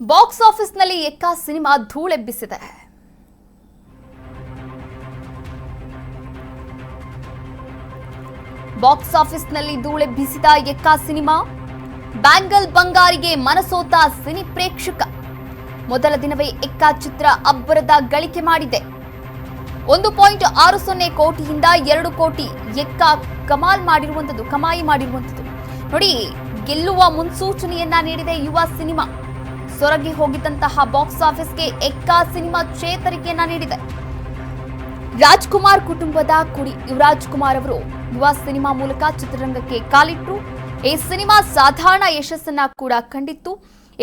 Box ಆಫೀಸ್ನಲ್ಲಿ ಎಕ್ಕ cinema ಧೂಳೆಬ್ಬಿಸಿದೆ. Box ಆಫೀಸ್ನಲ್ಲಿ ಧೂಳೆಬ್ಬಿಸಿದ ಎಕ್ಕ ಸಿನಿಮಾ, ಬ್ಯಾಂಗಲ್ ಬಂಗಾರಿಗೆ ಮನಸೋತ ಸಿನಿ ಪ್ರೇಕ್ಷಕ. ಮೊದಲ ದಿನವೇ ಎಕ್ಕ ಚಿತ್ರ ಅಬ್ಬರದ ಗಳಿಕೆ ಮಾಡಿದೆ. ಒಂದು ಪಾಯಿಂಟ್ ಆರು ಸೊನ್ನೆ ಕೋಟಿಯಿಂದ ಎರಡು ಕೋಟಿ ಎಕ್ಕ ಕಮಾಲ್ ಮಾಡಿರುವಂಥದ್ದು ಕಮಾಯಿ ಮಾಡಿರುವಂಥದ್ದು ನೋಡಿ, ಗೆಲ್ಲುವ ಮುನ್ಸೂಚನೆಯನ್ನ ನೀಡಿದೆ ಯುವ ಸಿನಿಮಾ. ಸೊರಗಿ ಹೋಗಿದ್ದಂತಹ ಬಾಕ್ಸ್ ಆಫೀಸ್ಗೆ ಎಕ್ಕ ಸಿನಿಮಾ ಚೇತರಿಕೆಯನ್ನ ನೀಡಿದೆ. ರಾಜ್ಕುಮಾರ್ ಕುಟುಂಬದ ಕುಡಿ ಯುವರಾಜ್ ಕುಮಾರ್ ಅವರು ಯುವ ಸಿನಿಮಾ ಮೂಲಕ ಚಿತ್ರರಂಗಕ್ಕೆ ಕಾಲಿಟ್ಟರು ಈ ಸಿನಿಮಾ ಸಾಧಾರಣ ಯಶಸ್ಸನ್ನ ಕೂಡ ಕಂಡಿತ್ತು.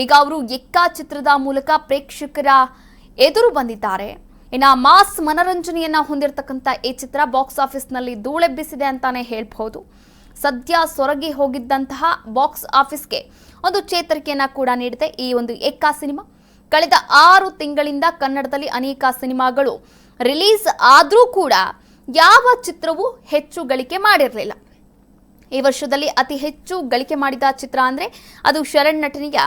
ಈಗ ಅವರು ಎಕ್ಕ ಚಿತ್ರದ ಮೂಲಕ ಪ್ರೇಕ್ಷಕರ ಎದುರು ಬಂದಿದ್ದಾರೆ. ಇನ್ನ ಮಾಸ್ ಮನರಂಜನೆಯನ್ನ ಹೊಂದಿರತಕ್ಕಂಥ ಈ ಚಿತ್ರ ಬಾಕ್ಸ್ ಆಫೀಸ್ನಲ್ಲಿ ಧೂಳೆಬ್ಬಿಸಿದೆ ಅಂತಾನೆ ಹೇಳ್ಬಹುದು. ಸದ್ಯ ಸೊರಗಿ ಹೋಗಿದ್ದಂತಹ ಬಾಕ್ಸ್ ಆಫೀಸ್ಗೆ ಒಂದು ಚೇತರಿಕೆಯನ್ನ ಕೂಡ ನೀಡಿದೆ. ಈ ಒಂದು ಎಕ್ಕ ಸಿನಿಮಾ. ಕಳೆದ ಆರು ತಿಂಗಳಿಂದ ಕನ್ನಡದಲ್ಲಿ ಅನೇಕ ಸಿನಿಮಾಗಳು ರಿಲೀಸ್ ಆದರೂ ಕೂಡ ಯಾವ ಚಿತ್ರವೂ ಹೆಚ್ಚು ಗಳಿಕೆ ಮಾಡಿರಲಿಲ್ಲ. ಈ ವರ್ಷದಲ್ಲಿ ಅತಿ ಹೆಚ್ಚು ಗಳಿಕೆ ಮಾಡಿದ ಚಿತ್ರ ಅಂದರೆ ಅದು ಶರಣ್ ನಟನೆಯ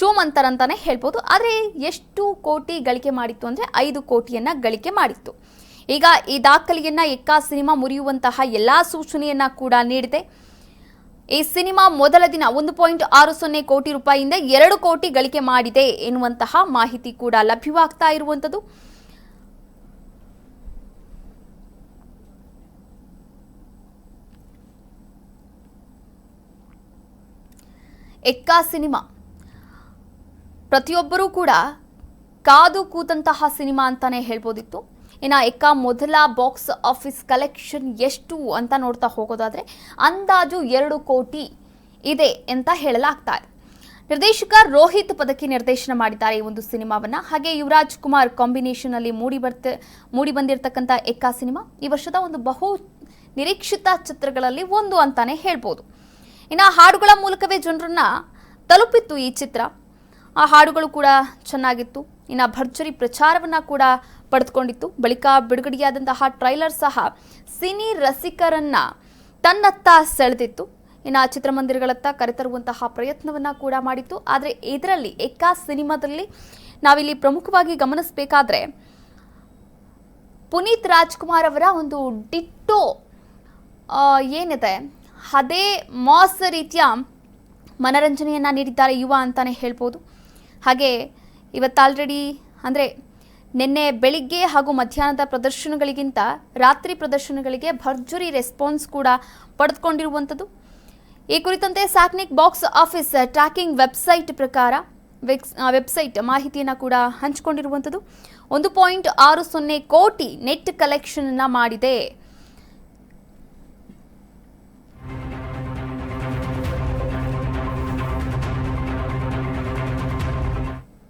ಚೂಮಂತರ್ ಅಂತಾನೆ ಹೇಳ್ಬೋದು. ಆದರೆ ಎಷ್ಟು ಕೋಟಿ ಗಳಿಕೆ ಮಾಡಿತ್ತು ಅಂದರೆ ಐದು ಕೋಟಿಯನ್ನ ಗಳಿಕೆ ಮಾಡಿತ್ತು. ಈಗ ಈ ದಾಖಲೆಯನ್ನ ಎಕ್ಕಾ ಸಿನಿಮಾ ಮುರಿಯುವಂತಹ ಎಲ್ಲಾ ಸೂಚನೆಯನ್ನ ಕೂಡ ನೀಡಿದೆ. ಈ ಸಿನಿಮಾ ಮೊದಲ ದಿನ ಒಂದು ಪಾಯಿಂಟ್ ಆರು ಸೊನ್ನೆ ಕೋಟಿ ರೂಪಾಯಿಯಿಂದ ಎರಡು ಕೋಟಿ ಗಳಿಕೆ ಮಾಡಿದೆ ಎನ್ನುವಂತಹ ಮಾಹಿತಿ ಕೂಡ ಲಭ್ಯವಾಗ್ತಾ ಇರುವಂಥದ್ದು. ಎಕ್ಕಾ ಸಿನಿಮಾ. ಪ್ರತಿಯೊಬ್ಬರೂ ಕೂಡ ಕಾದು ಕೂತಂತಹ ಸಿನಿಮಾ ಅಂತಾನೆ ಹೇಳ್ಬೋದಿತ್ತು. ಇನ್ನ ಎಕ್ಕ ಮೊದಲ ಬಾಕ್ಸ್ ಆಫೀಸ್ ಕಲೆಕ್ಷನ್ ಎಷ್ಟು ಅಂತ ನೋಡ್ತಾ ಹೋಗೋದಾದರೆ ಅಂದಾಜು ಎರಡು ಕೋಟಿ ಇದೆ ಅಂತ ಹೇಳಲಾಗ್ತಾ ಇದೆ. ನಿರ್ದೇಶಕ ರೋಹಿತ್ ಪದಕಿ ನಿರ್ದೇಶನ ಮಾಡಿದ್ದಾರೆ ಈ ಒಂದು ಸಿನಿಮಾವನ್ನು. ಹಾಗೆ ಯುವರಾಜ್ ಕುಮಾರ್ ಕಾಂಬಿನೇಷನ್ ಅಲ್ಲಿ ಮೂಡಿ ಬರ್ತ, ಮೂಡಿ ಬಂದಿರತಕ್ಕಂಥ ಎಕ್ಕ ಸಿನಿಮಾ ಈ ವರ್ಷದ ಒಂದು ಬಹು ನಿರೀಕ್ಷಿತ ಚಿತ್ರಗಳಲ್ಲಿ ಒಂದು ಅಂತಾನೆ ಹೇಳ್ಬೋದು. ಇನ್ನು ಹಾಡುಗಳ ಮೂಲಕವೇ ಜನರನ್ನ ತಲುಪಿತ್ತು ಈ ಚಿತ್ರ. ಆ ಹಾಡುಗಳು ಕೂಡ ಚೆನ್ನಾಗಿತ್ತು. ಇನ್ನು ಭರ್ಜರಿ ಪ್ರಚಾರವನ್ನು ಕೂಡ ಪಡೆದುಕೊಂಡಿತ್ತು. ಬಳಿಕ ಬಿಡುಗಡೆಯಾದಂತಹ ಟ್ರೈಲರ್ ಸಹ ಸಿನಿ ರಸಿಕರನ್ನ ತನ್ನತ್ತ ಸೆಳೆದಿತ್ತು. ಇನ್ನು ಚಿತ್ರಮಂದಿರಗಳತ್ತ ಕರೆತರುವಂತಹ ಪ್ರಯತ್ನವನ್ನು ಕೂಡ ಮಾಡಿತ್ತು. ಆದರೆ ಇದರಲ್ಲಿ ಏಕಾ ಸಿನಿಮಾದಲ್ಲಿ ನಾವಿಲ್ಲಿ ಪ್ರಮುಖವಾಗಿ ಗಮನಿಸಬೇಕಾದ್ರೆ ಪುನೀತ್ ರಾಜ್ಕುಮಾರ್ ಅವರ ಒಂದು ಡಿಟ್ಟೋ ಏನಿದೆ? ಅದೇ ಮಾಸ್ ರೀತಿಯ ಮನರಂಜನೆಯನ್ನು ನೀಡಿದ್ದಾರೆ ಯುವ ಅಂತಾನೆ ಹೇಳ್ಬೋದು. ಹಾಗೆ ಇವತ್ತು ಆಲ್ರೆಡಿ ಅಂದರೆ ನಿನ್ನೆ ಬೆಳಿಗ್ಗೆ ಹಾಗೂ ಮಧ್ಯಾಹ್ನದ ಪ್ರದರ್ಶನಗಳಿಗಿಂತ ರಾತ್ರಿ ಪ್ರದರ್ಶನಗಳಿಗೆ ಭರ್ಜರಿ ರೆಸ್ಪಾನ್ಸ್ ಕೂಡ ಪಡೆದುಕೊಂಡಿರುವಂಥದ್ದು. ಈ ಕುರಿತಂತೆ Sacnilk box office tracking website ಪ್ರಕಾರ ವೆಬ್ಸೈಟ್ ಮಾಹಿತಿಯನ್ನು ಕೂಡ ಹಂಚಿಕೊಂಡಿರುವಂಥದ್ದು. ಒಂದು ಪಾಯಿಂಟ್ ಆರು ಸೊನ್ನೆ ಕೋಟಿ ನೆಟ್ ಕಲೆಕ್ಷನ್ ಮಾಡಿದೆ.